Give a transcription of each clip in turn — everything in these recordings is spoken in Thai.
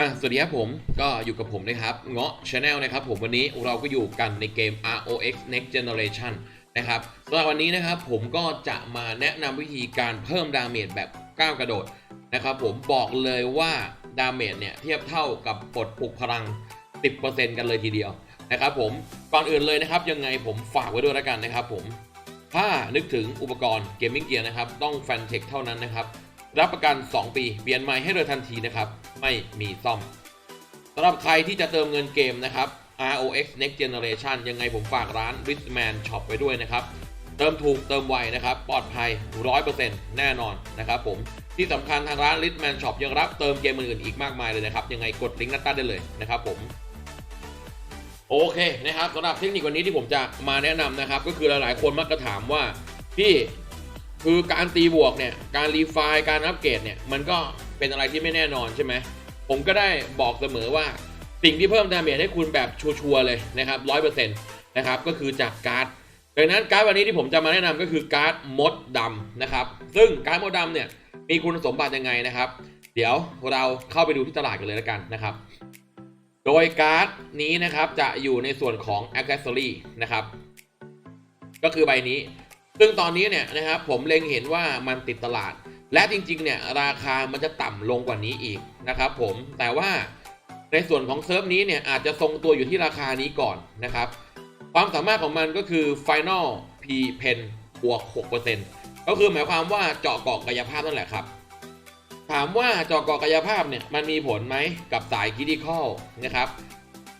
อะสวัสดีครับผมก็อยู่กับผมนะครับเงาะ Channel นะครับผมวันนี้เราก็อยู่กันในเกม ROX Next Generation นะครับสำหรับวันนี้นะครับผมก็จะมาแนะนำวิธีการเพิ่มดาเมจแบบก้าวกระโดดนะครับผมบอกเลยว่าดาเมจเนี่ยเทียบเท่ากับปลดปลุกพลัง 10%กันเลยทีเดียวนะครับผมก่อนอื่นเลยนะครับยังไงผมฝากไว้ด้วยแล้วกันนะครับผมถ้านึกถึงอุปกรณ์เกมมิ่งเกียร์นะครับต้องแฟนเทคเท่านั้นนะครับรับประกัน 2 ปี เปลี่ยนใหม่ให้เลยทันทีนะครับ ไม่มีซ่อมสำหรับใครที่จะเติมเงินเกมนะครับ ROX Next Generation ยังไงผมฝากร้าน Richman Shop ไว้ด้วยนะครับ เติมถูกเติมไวนะครับ ปลอดภัย 100%แน่นอนนะครับผมที่สำคัญทางร้าน Richman Shop ยังรับเติมเกมอื่นๆอีกมากมายเลยนะครับ ยังไงกดลิงก์หน้าต้ได้เลยนะครับผมโอเคนะครับสำหรับเทคนิควันนี้ที่ผมจะมาแนะนำนะครับ ก็คือหลายๆคนมักจะถามว่าพี่คือการตีบวกเนี่ยการรีไฟล์การอัปเกรดเนี่ยมันก็ เป็นอะไรที่ไม่แน่นอนใช่ไหมผมก็ได้บอกเสมอว่าสิ่งที่เพิ่มดาเมจให้คุณแบบชัวร์เลยนะครับร้อยเปอร์เซ็นต์นะครับก็คือจากการ์ดดังนั้นการ์ดวันนี้ที่ผมจะมาแนะนำก็คือการ์ดมดดำนะครับซึ่งการ์ดมดดำเนี่ยมีคุณสมบัติยังไงนะครับ เดี๋ยวเราเข้าไปดูที่ตลาดกันเลยแล้วกันนะครับ โดยการ์ดนี้นะครับจะอยู่ในส่วนของ Accessory นะครับก็คือใบนี้ ซึ่งตอนนี้เนี่ยนะครับผมเล็งเห็นว่ามันติดตลาด และจริงๆเนี่ยราคามันจะต่ำลงกว่านี้อีกนะครับผมแต่ว่าในส่วนของเซิร์ฟนี้เนี่ยอาจจะทรงตัวอยู่ที่ราคานี้ก่อนนะครับ ความสามารถของมันก็คือ Final P Pen บวก 6%ก็คือหมายความว่าเจาะเกาะกายภาพนั่นแหละครับ ถามว่าเจาะเกาะกายภาพเนี่ยมันมีผลไหมกับสายคิดิคอลนะครับ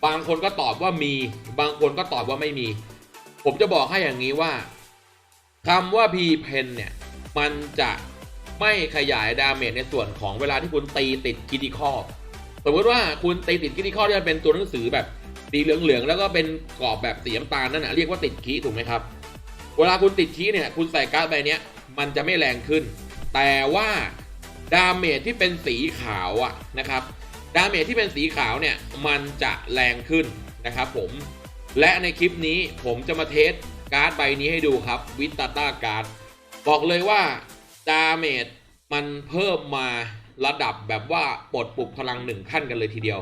บางคนก็ตอบว่ามี บางคนก็ตอบว่าไม่มี ผมจะบอกให้อย่างนี้ว่าคำว่า P pen เนี่ยมันจะ ไม่ขยายดาเมจในส่วนของเวลาที่คุณตีติดคิดิคอสมมติว่าคุณตีติดคิดิคอที่มันเป็นตัวหนังสือแบบสีเหลืองๆแล้วก็เป็นกรอบแบบสีน้ำตาลนั่นนะเรียกว่าติดคีถูกไหมครับ เวลาคุณติดคีเนี่ยคุณใส่การ์ดใบนี้มันจะไม่แรงขึ้น แต่ว่าดาเมจที่เป็นสีขาวอะนะครับดาเมจที่เป็นสีขาวเนี่ยมันจะแรงขึ้นนะครับผมและในคลิปนี้ผมจะมาเทสการ์ดใบนี้ให้ดูครับวิตาต้าการ์ดบอกเลยว่า ดาเมจมันเพิ่มมาระดับแบบว่าปลดปลุกพลังหนึ่งขั้นกันเลยทีเดียว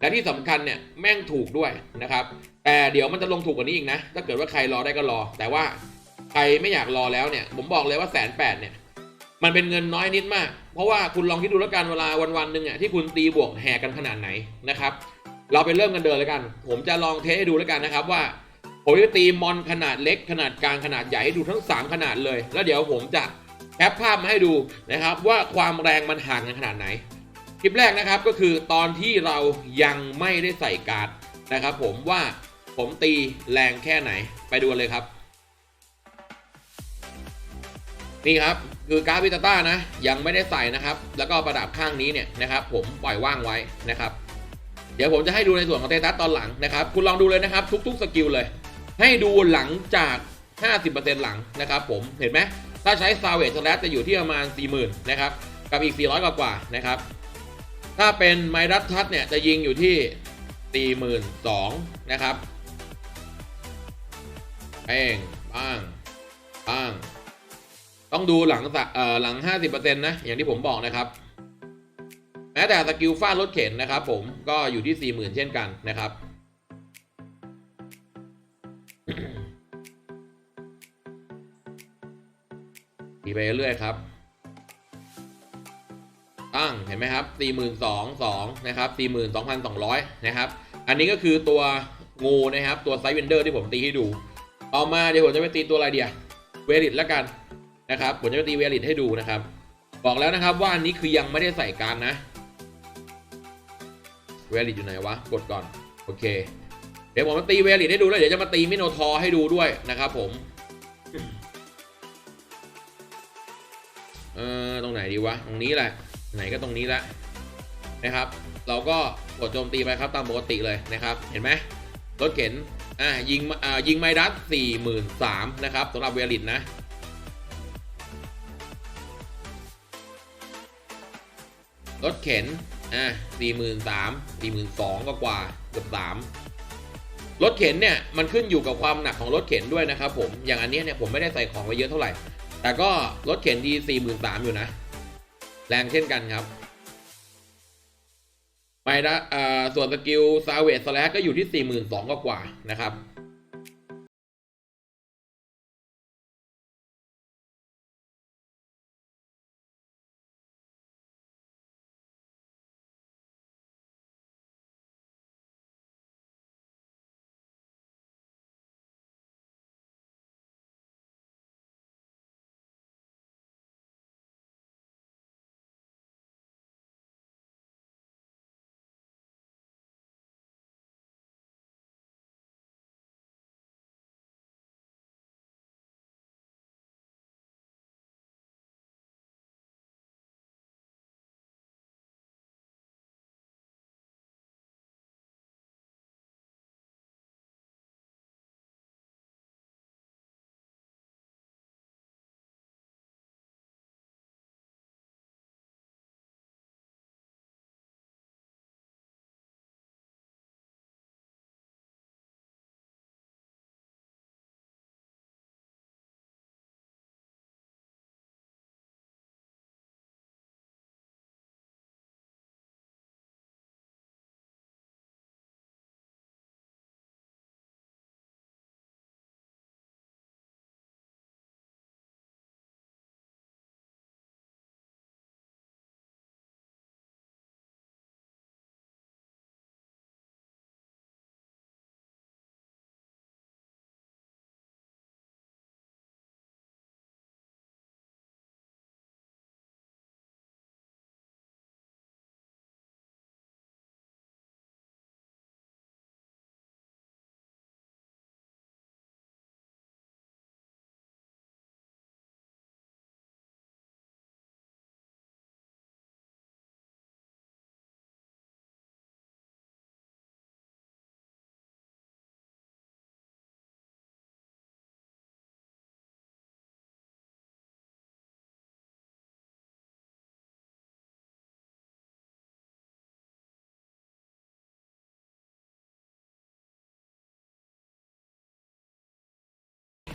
และที่สำคัญเนี่ยแม่งถูกด้วยนะครับ แต่เดี๋ยวมันจะลงถูกกว่านี้อีกนะ ถ้าเกิดว่าใครรอได้ก็รอ แต่ว่าใครไม่อยากรอแล้วเนี่ย ผมบอกเลยว่าแสนแปดเนี่ย มันเป็นเงินน้อยนิดมาก เพราะว่าคุณลองคิดดูแล้วกันเวลาวันวันๆหนึ่งอะที่คุณตีบวกแห่กันขนาดไหนนะครับ เราไปเริ่มกันเดินแล้วกัน ผมจะลองเทสให้ดูแล้วกันนะครับว่าผมจะตีมอนขนาดเล็กขนาดกลางขนาดใหญ่ให้ดูทั้ง 3 ขนาดเลย แล้วเดี๋ยวผมจะ แคปภาพมาให้ดูนะครับว่าความแรงมันห่างกันขนาดไหน คลิปแรกนะครับก็คือตอนที่เรายังไม่ได้ใส่การ์ดนะครับ ผมว่าผมตีแรงแค่ไหนไปดูเลยครับ นี่ครับคือการ์ดวิตาต้านะยังไม่ได้ใส่นะครับ แล้วก็ประดับข้างนี้เนี่ยนะครับ ผมปล่อยว่างไว้นะครับ เดี๋ยวผมจะให้ดูในส่วนของเตตัสตอนหลังนะครับ คุณลองดูเลยนะครับ ทุกๆสกิลเลย ให้ดูหลังจาก 50%หลังนะครับ ผมเห็นไหม ถ้าใช้ซาเวจสแลจะอยู่ที่ประมาณ 40,000 นะครับ กับอีก 400 กว่ากว่าๆนะครับ ถ้าเป็นไมรัตทัศเนี่ยจะยิงอยู่ที่ 42,000 นะครับเป้งป้างป้าง ต้องดูหลังเอ่อหลัง 50%นะ อย่างที่ผมบอกนะครับ แม้แต่สกิลฟาดรถเข็นนะครับผมก็อยู่ที่ 40,000 เช่นกันนะครับ ตีไปเรื่อยๆครับ ตั้งเห็นไหมครับ4 2 2 0นะครับ42,200 นะครับ อันนี้ก็คือตัวงูนะครับ ตัวไซส์เวนเดอร์ที่ผมตีให้ดู ต่อมาเดี๋ยวผมจะไปตีตัวอะไรเดียเวริตล้วกันนะครับ ผมจะไปตีเวลิตให้ดูนะครับ บอกแล้วนะครับว่าอันนี้คือยังไม่ได้ใส่การนะ เวลิตอยู่ไหนวะ กดก่อน โอเค เดี๋ยวผมมาตีเวลิตให้ดูแล้วเดี๋ยวจะมาตีมิโนทอร์ให้ดูด้วยนะครับผม เออตรงไหนดีวะ ตรงนี้แหละ ไหนก็ตรงนี้แหละนะครับ เราก็กดโจมตีไปครับตามปกติเลยนะครับ เห็นไหมรถเข็นอ่ายิงอ่ายิงไมดัสสี่หมื่นสามนะครับสำหรับเวลิตนะรถเข็น อะสี่หมื่นสามสี่หมื่นสองก็กว่าเกือบสามรถเข็นเนี่ย มันขึ้นอยู่กับความหนักของรถเข็นด้วยนะครับผม อย่างอันนี้เนี่ยผมไม่ได้ใส่ของไว้เยอะเท่าไหร่ แต่ก็รถเข็นดีสี่หมื่นสามอยู่นะ แรงเช่นกันครับ ไปละส่วนสกิลซาเวสแลกก็อยู่ที่ 42,000กว่ากว่านะครับ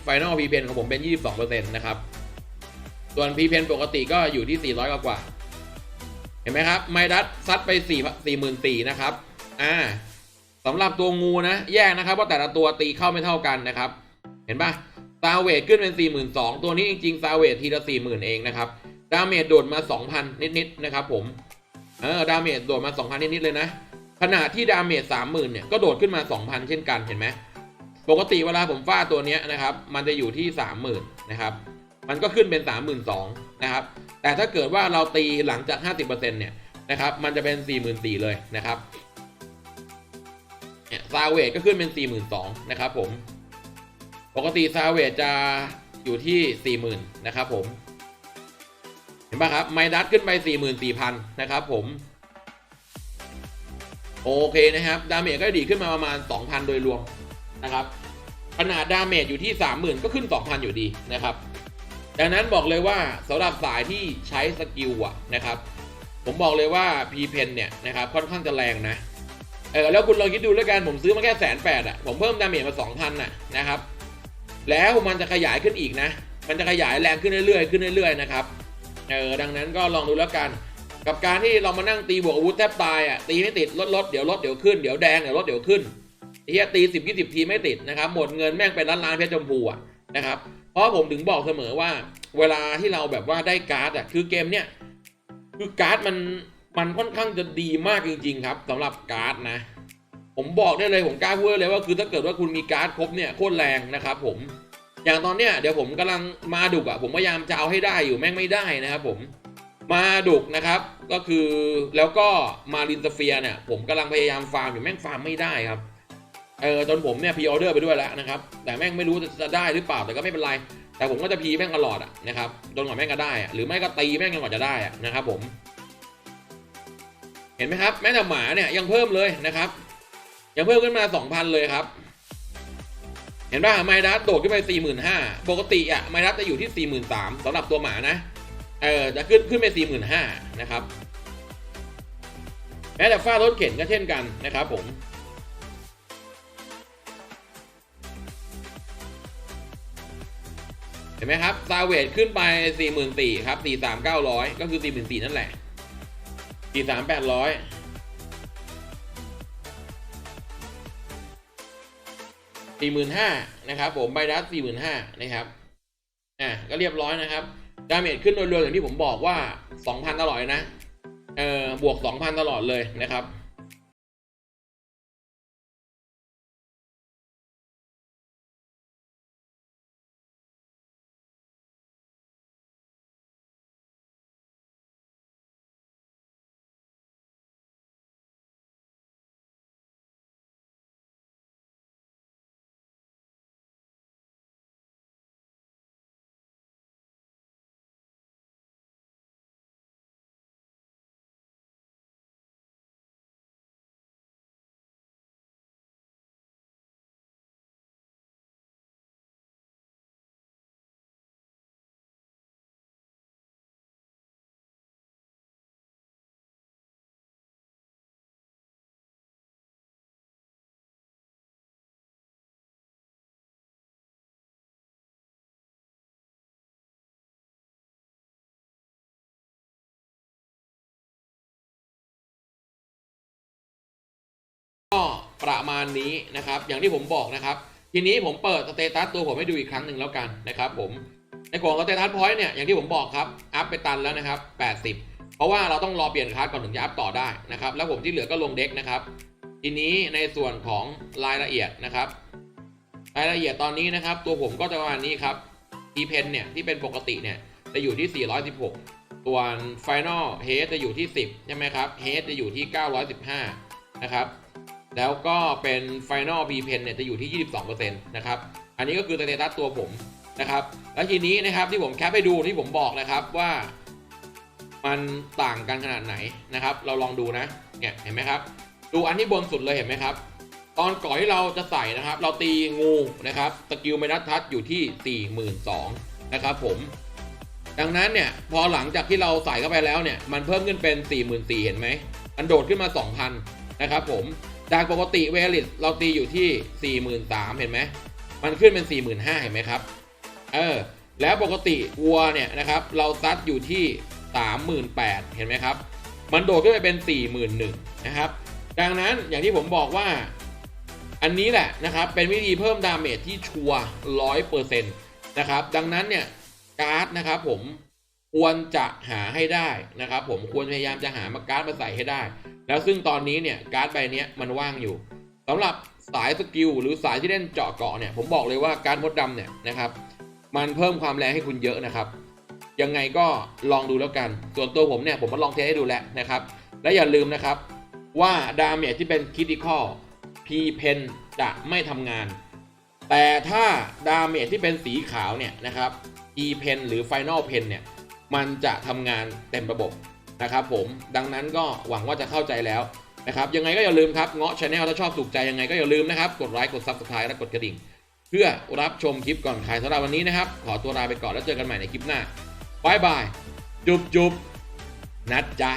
ไฟนอลพีเพนของผมเป็น 22%นะครับ ส่วนพีเพนปกติก็อยู่ที่ 400 กว่ากว่า เห็นไหมครับ ไมดัสซัดไป 4 44,000นะครับ อ่าสำหรับตัวงูนะ แยกนะครับว่าแต่ละตัวตีเข้าไม่เท่ากันนะครับ เห็นปะซาเวทขึ้นเป็น 42,000 ตัวนี้จริงๆซาเวททีละ 40,000 เองนะครับ ดาเมจโดดมา 2,000 นิดๆนะครับผม เออ ดาเมจโดดมา 2,000 นิดๆเลยนะ ขณะที่ดาเมจ30,000 เนี่ย ก็โดดขึ้นมา 2,000 เช่นกัน เห็นไหม ปกติเวลาผมฟาดตัวนี้นะครับ มันจะอยู่ที่ 30,000นะครับ มันก็ขึ้นเป็น 32,000นะครับ แต่ถ้าเกิดว่าเราตีหลังจาก 50%เนี่ยนะครับ มันจะเป็น 44,000เลยนะครับเนี่ยซาเวจก็ขึ้นเป็น 42,000นะครับผม ปกติซาเวจจะอยู่ที่ 40,000นะครับผม เห็นปะครับ ไมดัสขึ้นไป 44,000นะครับผมโอเคนะครับ ดาเมจก็ดีขึ้นมาประมาณ 2,000 โดยรวม นะครับขนาดดาเมจอยู่ที่ 30,000 ก็ขึ้น 2,000 อยู่ดีนะครับ ดังนั้นบอกเลยว่าสำหรับสายที่ใช้สกิลอะนะครับ ผมบอกเลยว่า P Pen เนี่ยนะครับค่อนข้างจะแรงนะเออแล้วคุณลองคิดดูแล้วกันผมซื้อมาแค่แสนแปดอะผมเพิ่มดาเมจมาสองพันน่ะนะครับ แล้วมันจะขยายขึ้นอีกนะ มันจะขยายแรงขึ้นเรื่อยๆขึ้นเรื่อยๆนะครับเออดังนั้นก็ลองดูแล้วกัน กับการที่เรามานั่งตีบวกอาวุธแทบตายอะตีไม่ติดลดลดเดี๋ยวลดเดี๋ยวขึ้นเดี๋ยวแดงเดี๋ยวลดเดี๋ยวขึ้น เฮียตีสิบยี่สิบทีไม่ติดนะครับ หมดเงินแม่งเป็นล้านล้านๆเพชรชมพูอะนะครับ เพราะผมถึงบอกเสมอว่า เวลาที่เราแบบว่าได้การ์ดอะคือเกมเนี้ยคือการ์ดมันมันค่อนข้างจะดีมากจริง ๆ ครับสำหรับการ์ดนะ ผมบอกได้เลยผมกล้าพูดเลยว่าคือถ้าเกิดว่าคุณมีการ์ดครบเนี่ยโคตรแรงนะครับ ผม อย่างตอนเนี้ยเดี๋ยวผมกำลังมาดุกอะผมพยายามจะเอาให้ได้อยู่แม่งไม่ได้นะครับ ผมมาดุกนะครับ ก็คือแล้วก็มารินสเฟียเนี่ย ผมกำลังพยายามฟาร์มอยู่แม่งฟาร์มไม่ได้ครับ เออจนผมเนี่ยพีออเดอร์ไปด้วยแล้วนะครับ แต่แม่งไม่รู้จะจะได้หรือเปล่าแต่ก็ไม่เป็นไร แต่ผมก็จะพีแม่งตลอดอะนะครับจนกว่าแม่งก็ได้อะหรือไม่ก็ตีแม่งจนกว่าจะได้อะนะครับผมเห็นไหมครับแม้แต่หมาเนี่ยยังเพิ่มเลยนะครับ ยังเพิ่มขึ้นมา 2,000 เลยครับ เห็นป่ะไมดัสโดดขึ้นไป 45,000ปกติอะไมดัสจะอยู่ที่ 43,000สำหรับตัวหมานะเออจะขึ้นขึ้นไป 45,000นะครับแม้แต่ฝ้ารถเข็นก็เช่นกันนะครับผม ห็นไหมครับซาเวตขึ้นไป 4 4 0 0ครับ 4 3 9 0 0 ก็คือ 4 4 0 0นั่นแหละ 4 3 8 0 0 4 5 0 0นะครับ ผมไบดัส4 5 0 0นะครับอะก็เรียบร้อยนะครับดาเมจขึ้นโดยรวมอย่างที่ผมบอกว่า 2,000 ตลอดนะเออบวก 2,000 ตลอดเลยนะครับ ประมาณนี้นะครับ อย่างที่ผมบอกนะครับ ทีนี้ผมเปิดสเตตัสตัวผมให้ดูอีกครั้งหนึ่งแล้วกันนะครับ ผมในกล่องสเตตัสพอยต์เนี่ยอย่างที่ผมบอกครับอัพไปตันแล้วนะครับ 80 เพราะว่าเราต้องรอเปลี่ยนคาร์ดก่อนถึงจะอัพต่อได้นะครับ แล้วผมที่เหลือก็ลงเด็กนะครับ ทีนี้ในส่วนของรายละเอียดนะครับ รายละเอียดตอนนี้นะครับ ตัวผมก็จะประมาณนี้ครับ e p e n เนี่ยที่เป็นปกติเนี่ยจะอยู่ที่ 416 ส่วน Final h e a d จะอยู่ที่ 10 ใช่ไหมครับ h e a d จะอยู่ที่ 915 นะครับ แล้วก็เป็น Final p Pen เนี่ยจะอยู่ที่ 22%นะครับ อันนี้ก็คือสเตตัสตัวผมนะครับ แล้วทีนี้นะครับที่ผมแคปให้ดูที่ผมบอกนะครับว่า มันต่างกันขนาดไหนนะครับ เราลองดูนะ เนี่ยเห็นไหมครับ ดูอันที่บนสุดเลยเห็นไหมครับ ตอนก่อนที่เราจะใส่นะครับ เราตีงูนะครับ สกิลเมนัสทัชอยู่ที่ 42,000นะครับผม ดังนั้นเนี่ยพอหลังจากที่เราใส่เข้าไปแล้วเนี่ย มันเพิ่มขึ้นเป็น 44,000เห็นไหมมันโดดขึ้นมา 2,000นะครับผม จากปกติเวลิสเราตีอยู่ที่ 43,000 เห็นไหม มันขึ้นเป็น 45,000 เห็นไหมครับ เออ แล้วปกติวัวเนี่ยนะครับ เราซัดอยู่ที่ 38,000 เห็นไหมครับ มันโดดขึ้นไปเป็น 41,000 นะครับ ดังนั้นอย่างที่ผมบอกว่า อันนี้แหละนะครับ เป็นวิธีเพิ่มดาเมจที่ชัวร้อยเปอร์เซ็นต์นะครับ ดังนั้นเนี่ยการ์ดนะครับผม ควรจะหาให้ได้นะครับ ผมควรพยายามจะหามาการ์ดมาใส่ให้ได้ แล้วซึ่งตอนนี้เนี่ยการ์ดใบนี้มันว่างอยู่สำหรับสายสกิลหรือสายที่เล่นเจาะเกาะเนี่ยผมบอกเลยว่าการ์ดมดดำเนี่ยนะครับ มันเพิ่มความแรงให้คุณเยอะนะครับ ยังไงก็ลองดูแล้วกัน ส่วนตัวผมเนี่ยผมมาลองเทสให้ดูแล้วนะครับ และอย่าลืมนะครับว่าดาเมจที่เป็นคิติคอล P pen จะไม่ทำงาน แต่ถ้าดาเมจที่เป็นสีขาวเนี่ยนะครับ E pen หรือ Final pen เนี่ย มันจะทำงานเต็มระบบนะครับผมดังนั้นก็หวังว่าจะเข้าใจแล้วนะครับยังไงก็อย่าลืมครับเงาะชาแนลถ้าชอบถูกใจยังไงก็อย่าลืมนะครับ กดไลค์กดซับสไครต์และกดกระดิ่ง เพื่อรับชมคลิปก่อนใครสำหรับวันนี้นะครับ ขอตัวลาไปก่อนแล้วเจอกันใหม่ในคลิปหน้าบายบายจุบจุบนัดจ้า